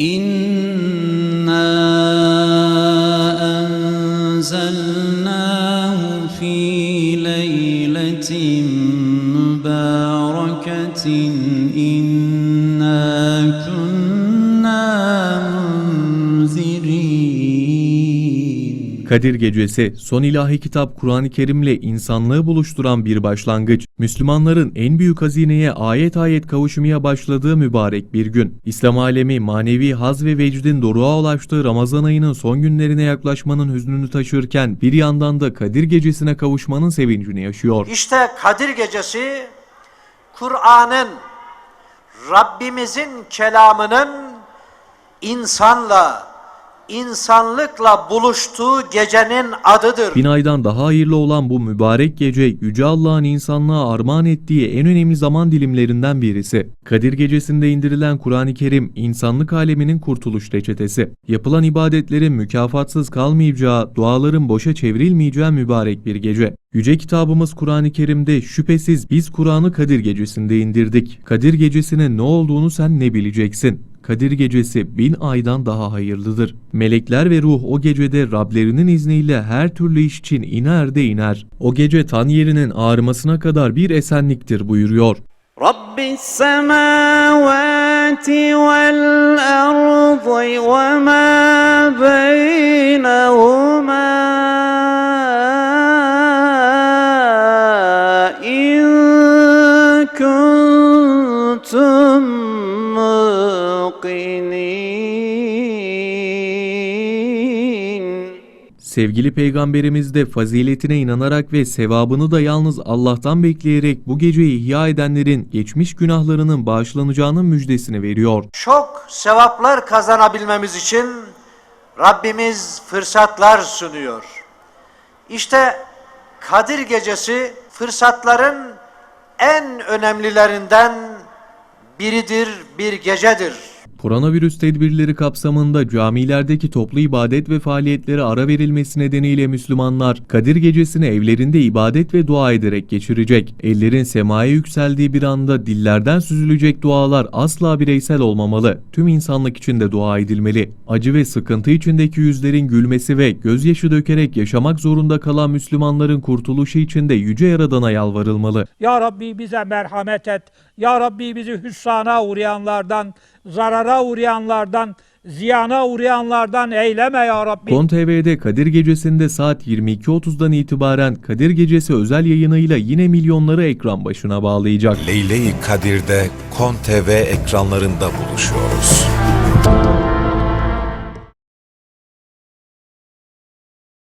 إنا أنزلناه في ليلة مباركة إنا Kadir Gecesi, son ilahi kitap Kur'an-ı Kerim'le insanlığı buluşturan bir başlangıç. Müslümanların en büyük hazineye ayet ayet kavuşmaya başladığı mübarek bir gün. İslam alemi manevi haz ve vecdin doruğa ulaştığı Ramazan ayının son günlerine yaklaşmanın hüznünü taşırken bir yandan da Kadir Gecesi'ne kavuşmanın sevincini yaşıyor. İşte Kadir Gecesi Kur'an'ın Rabbimizin kelamının insanla, insanlıkla buluştuğu gecenin adıdır. Bin aydan daha hayırlı olan bu mübarek gece Yüce Allah'ın insanlığa armağan ettiği en önemli zaman dilimlerinden birisi. Kadir Gecesi'nde indirilen Kur'an-ı Kerim insanlık aleminin kurtuluş reçetesi. Yapılan ibadetlerin mükafatsız kalmayacağı, duaların boşa çevrilmeyeceği mübarek bir gece. Yüce kitabımız Kur'an-ı Kerim'de şüphesiz biz Kur'an'ı Kadir Gecesi'nde indirdik. Kadir Gecesi'nin ne olduğunu sen ne bileceksin? Kadir gecesi bin aydan daha hayırlıdır. Melekler ve ruh o gecede Rablerinin izniyle her türlü iş için iner de iner. O gece tan yerinin ağrımasına kadar bir esenliktir buyuruyor. Rabbis semavati vel ardı ve ma beynehu Sevgili peygamberimiz de faziletine inanarak ve sevabını da yalnız Allah'tan bekleyerek bu geceyi ihya edenlerin geçmiş günahlarının bağışlanacağının müjdesini veriyor. Çok sevaplar kazanabilmemiz için Rabbimiz fırsatlar sunuyor. İşte Kadir Gecesi fırsatların en önemlilerinden biridir, bir gecedir. Koronavirüs tedbirleri kapsamında camilerdeki toplu ibadet ve faaliyetlere ara verilmesi nedeniyle Müslümanlar Kadir Gecesi'ni evlerinde ibadet ve dua ederek geçirecek. Ellerin semaya yükseldiği bir anda dillerden süzülecek dualar asla bireysel olmamalı. Tüm insanlık için de dua edilmeli. Acı ve sıkıntı içindeki yüzlerin gülmesi ve gözyaşı dökerek yaşamak zorunda kalan Müslümanların kurtuluşu için de Yüce Yaradan'a yalvarılmalı. Ya Rabbi bize merhamet et. Ya Rabbi bizi hüssana uğrayanlardan, zarara uğrayanlardan, ziyana uğrayanlardan eyleme ya Rabbi. Kon TV'de Kadir Gecesi'nde saat 22.30'dan itibaren Kadir Gecesi özel yayınıyla yine milyonları ekran başına bağlayacak. Leyle-i Kadir'de Kon TV ekranlarında buluşuyoruz.